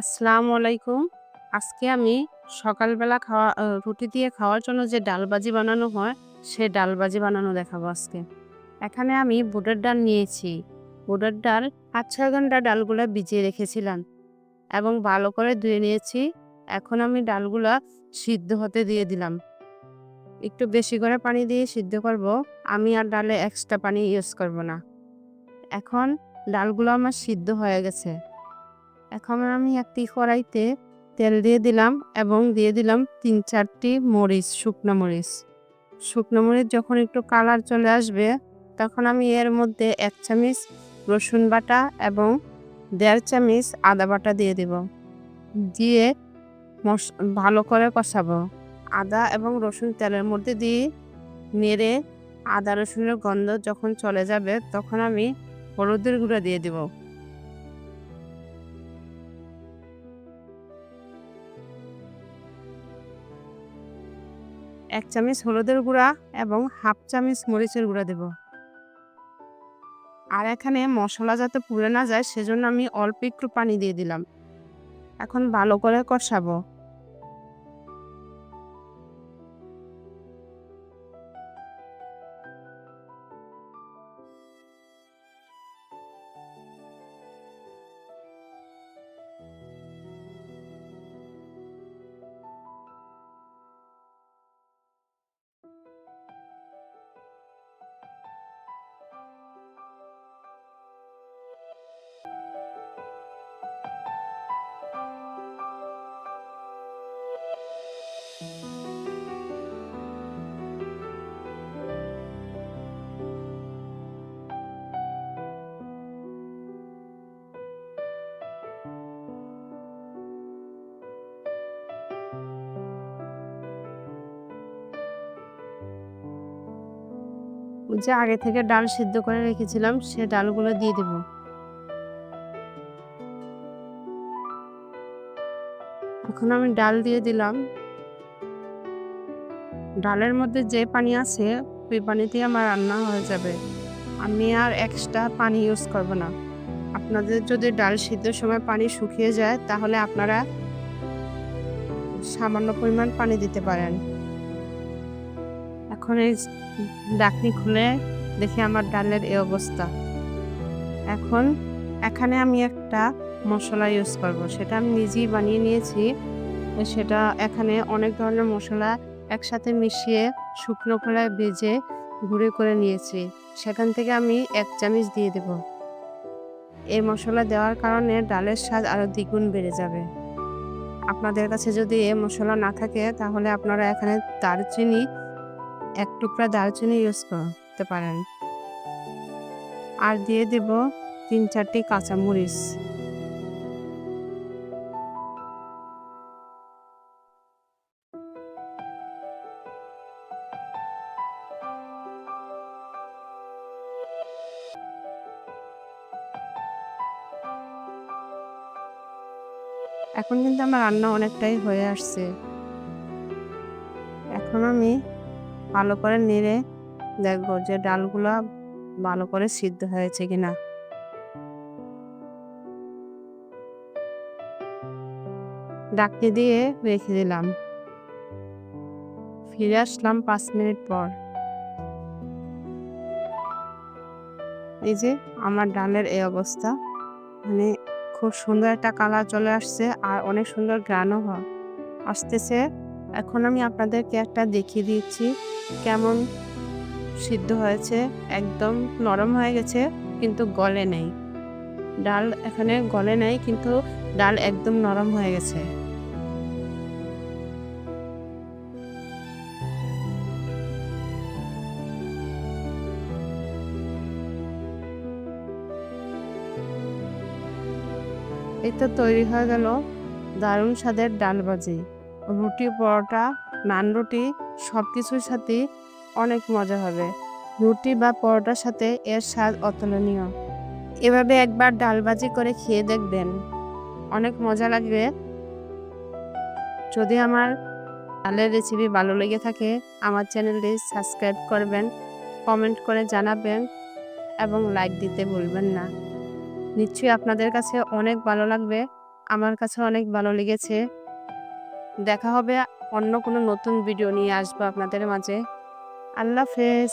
আসসালামু আলাইকুম। আজকে আমি সকালবেলা খাওয়া রুটি দিয়ে খাওয়ার জন্য যে ডালবাজি বানানো হয়, সে ডালবাজি বানানো দেখাবো আজকে। এখানে আমি বুটের ডাল নিয়েছি। বুটের ডাল ৫-৬ ঘণ্টা ডালগুলো ভিজিয়ে রেখেছিলাম এবং ভালো করে ধুয়ে নিয়েছি। এখন আমি ডালগুলো সিদ্ধ হতে দিয়ে দিলাম। একটু বেশি করে পানি দিয়ে সিদ্ধ করব। আমি আর ডালে এক্সট্রা পানি ইউজ করব না। এখন ডালগুলো আমার সিদ্ধ হয়ে গেছে। এখন আমি একটি কড়াইতে তেল দিয়ে দিলাম এবং দিয়ে দিলাম ৩-৪টি মরিচ, শুকনো মরিচ। শুকনো মরিচ যখন একটু কালার চলে আসবে, তখন আমি এর মধ্যে এক চামচ রসুন বাটা এবং দেড় চামচ আদা বাটা দিয়ে দেব। দিয়ে মস ভালো করে কষাবো। আদা এবং রসুন তেলের মধ্যে দিয়ে নেড়ে আদা রসুনের গন্ধ যখন চলে যাবে, তখন আমি হলুদের গুঁড়া দিয়ে দেব। এক চামচ হলুদের গুঁড়া এবং হাফ চামচ মরিচের গুঁড়া দেব। আর এখানে মশলা যাতে পুড়ে না যায়, সেজন্য আমি অল্প একটু পানি দিয়ে দিলাম। এখন ভালো করে কষাবো। যে আগে থেকে ডাল সিদ্ধ করে রেখেছিলাম, সে ডালগুলো দিয়ে দেব। এখন আমি ডাল দিয়ে দিলাম। ডালের মধ্যে যে পানি আছে, ওই পানিতেই আমার রান্না হয়ে যাবে। আমি আর এক্সট্রা পানি ইউজ করব না। আপনাদের যদি ডাল সিদ্ধর সময় পানি শুকিয়ে যায়, তাহলে আপনারা সামান্য পরিমাণ পানি দিতে পারেন। এখন এই ডাকনি খুলে দেখি আমার ডালের এই অবস্থা। এখন এখানে আমি একটা মশলা ইউজ করব। সেটা আমি নিজেই বানিয়ে নিয়েছি। সেটা এখানে অনেক ধরনের মশলা একসাথে মিশিয়ে শুকনো খোলায় ভেজে গুঁড়ো করে নিয়েছি। সেখান থেকে আমি এক চামচ দিয়ে দেব। এই মশলা দেওয়ার কারণে ডালের স্বাদ আরও দ্বিগুণ বেড়ে যাবে। আপনাদের কাছে যদি এই মশলা না থাকে, তাহলে আপনারা এখানে দারুচিনি ১ টুকরা দারচিনি ইউজ করতে পারেন। আর দিয়ে দেব ৩-৪টি কাঁচামরিচ। এখন কিন্তু আমার রান্না অনেকটাই হয়ে আসছে। এখন আমি ভালো করে নেড়ে দেখব যে ডালগুলা ভালো করে সিদ্ধ হয়েছে কিনা। ঢাকনি দিয়ে রেখে দিলাম। ফিরে আসলাম পাঁচ মিনিট পর। এই যে আমার ডালের এই অবস্থা। মানে খুব সুন্দর একটা কালার চলে আসছে আর অনেক সুন্দর গ্রানও আসতেছে। এখন আমি আপনাদেরকে একটা দেখিয়ে দিচ্ছি কেমন সিদ্ধ হয়েছে। একদম নরম হয়ে গেছে, কিন্তু গলে নেই। ডাল এখানে গলে নেই, কিন্তু ডাল একদম নরম হয়ে গেছে। তো তৈরি হয়ে গেল দারুণ স্বাদের ডালবাজি। রুটি, পরোটা, নান রুটি সব কিছুর সাথেই অনেক মজা হবে। রুটি বা পরোটার সাথে এর স্বাদ অতুলনীয়। এভাবে একবার ডালবাজি করে খেয়ে দেখবেন। অনেক মজা লাগবে। যদি আমার ডালের রেসিপি ভালো লেগে থাকে, আমার চ্যানেলটি সাবস্ক্রাইব করবেন, কমেন্ট করে জানাবেন এবং লাইক দিতে ভুলবেন না। নিশ্চয়ই আপনাদের কাছে অনেক ভালো লাগবে আমার কাছে অনেক ভালো লেগেছে দেখা হবে অন্য কোনো নতুন ভিডিও নিয়ে আসব আপনাদের মাঝে। আল্লাহ হাফেজ।